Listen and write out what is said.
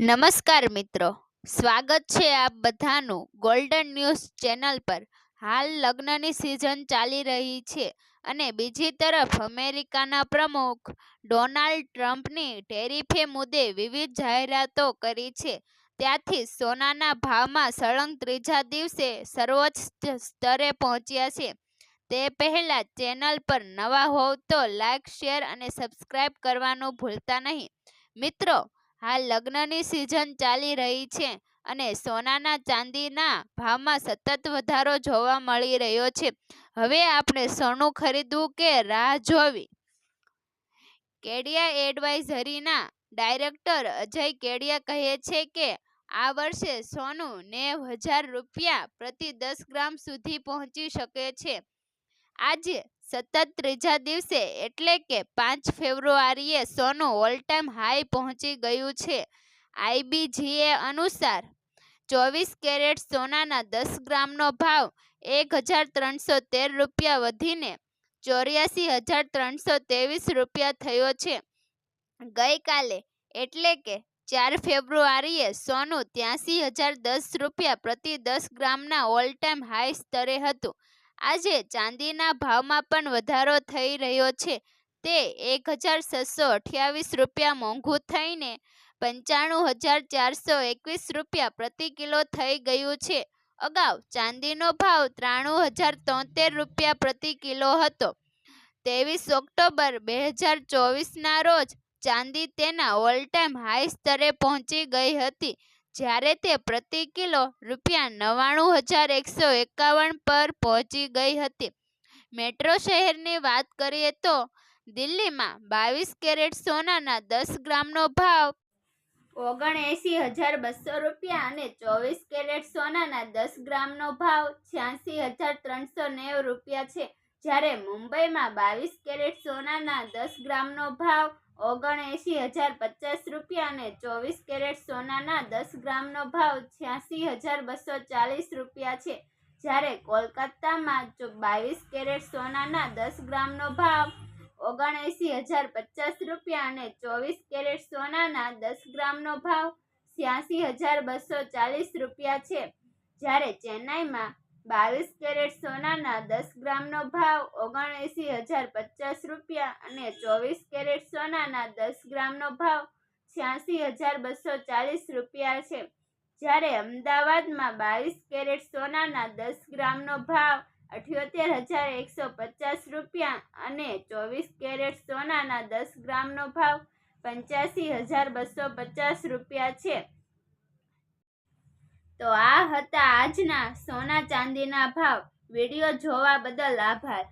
નમસ્કાર મિત્રો. સ્વાગત છે આપ બધાનું ગોલ્ડન ન્યૂઝ ચેનલ પર. હાલ લગ્નની સિઝન ચાલી રહી છે અને બીજી તરફ અમેરિકાના પ્રમુખ ડોનાલ્ડ ટ્રમ્પની ટેરિફે મુદ્દે વિવિધ જાહેરાતો કરી છે. ત્યાંથી સોનાના ભાવમાં સળંગ ત્રીજા દિવસે સર્વોચ્ચ સ્તરે પહોંચ્યા છે. તે પહેલા ચેનલ પર નવા હોવ તો લાઇક શેર અને સબસ્ક્રાઇબ કરવાનું ભૂલતા નહીં. મિત્રો હાલ લગ્નની સિઝન ચાલી રહી છે અને સોનાના ચાંદીના ભાવમાં સતત વધારો જોવા મળી રહ્યો છે. હવે આપણે સોનું ખરીદવું કે રાહ જોવી? કેડિયા એડવાઇઝરીના ડાયરેક્ટર અજય કેડિયા કહે છે કે, આ વર્ષે સોનું નેવ હજાર રૂપિયા પ્રતિ દસ ગ્રામ સુધી પહોંચી શકે છે. આજે સતત ત્રીજા દિવસે એટલે કે પાંચ ફેબ્રુઆરીએ સોનું ઓલ ટાઈમ હાઈ પહોંચી ગયું છે. આઈબીજીએ અનુસાર ચોવીસ કેરેટ સોનાના દસ ગ્રામનો ભાવ એક હજાર ત્રણસો તેર રૂપિયા વધીને ચોર્યાસી હજાર ત્રણસો ત્રેવીસ રૂપિયા થયો છે. ગઈકાલે એટલે કે ચાર ફેબ્રુઆરીએ સોનું ત્યાંસી હજાર દસ રૂપિયા પ્રતિ દસ ગ્રામના ઓલ ટાઈમ હાઈ સ્તરે હતું. આજે ચાંદીના ભાવમાં પણ વધારો થઈ રહ્યો છે. તે એક હજાર છસો અઠ્યાવીસ રૂપિયા મોંઘું થઈને પંચાણું હજાર ચારસો એકવીસ રૂપિયા પ્રતિ કિલો થઈ ગયું છે. અગાઉ ચાંદીનો ભાવ ત્રાણું હજાર તોતેર રૂપિયા પ્રતિ કિલો હતો. ત્રેવીસ ઓક્ટોબર બે હજાર ચોવીસના રોજ ચાંદી તેના ઓલ ટાઈમ હાઈ સ્તરે પહોંચી ગઈ હતી. જ્યારે તે પ્રતિ કિલો રૂપિયા નવ્વાણું હજાર એકસો એકાવન પર પહોંચી ગઈ હતી. મેટ્રો શહેરની વાત કરીએ તો દિલ્હીમાં બાવીસ કેરેટ સોનાના દસ ગ્રામનો ભાવ, ઓગણએંસી હજાર બસો રૂપિયા અને ચોવીસ કેરેટ સોનાના દસ ગ્રામનો ભાવ છ્યાસી હજાર ત્રણસો નેવ રૂપિયા છે. જ્યારે મુંબઈમાં બાવીસ કેરેટ સોનાના દસ ગ્રામનો ભાવ ઓગણએંસી હજાર પચાસ રૂપિયા અને ચોવીસ કેરેટ સોનાના દસ ગ્રામનો ભાવ છ્યાસી હજાર બસો ચાલીસ રૂપિયા છે. જ્યારે કોલકાતામાં બાવીસ કેરેટ સોનાના દસ ગ્રામનો ભાવ ઓગણએંશી હજાર પચાસ રૂપિયા અને ચોવીસ કેરેટ સોનાના દસ ગ્રામનો ભાવ છ્યાસી હજાર બસો ચાલીસ રૂપિયા છે. જ્યારે ચેન્નાઈમાં બાવીસ કેરેટ સોનાના દસ ગ્રામનો ભાવ ઓગણએંસી હજાર પચાસ રૂપિયા અને ચોવીસ કેરેટ સોનાના દસ ગ્રામનો ભાવ છ્યાસી હજાર બસો ચાલીસ રૂપિયા છે. જ્યારે અમદાવાદમાં બાવીસ કેરેટ સોનાના દસ ગ્રામનો ભાવ અઠ્યોતેર હજાર એકસો પચાસ રૂપિયા અને ચોવીસ કેરેટ સોનાના દસ ગ્રામનો ભાવ પંચ્યાસી હજાર બસો પચાસ રૂપિયા છે. તો આ હતા આજના સોના ચાંદીના ભાવ. વીડિયો જોવા બદલ આભાર.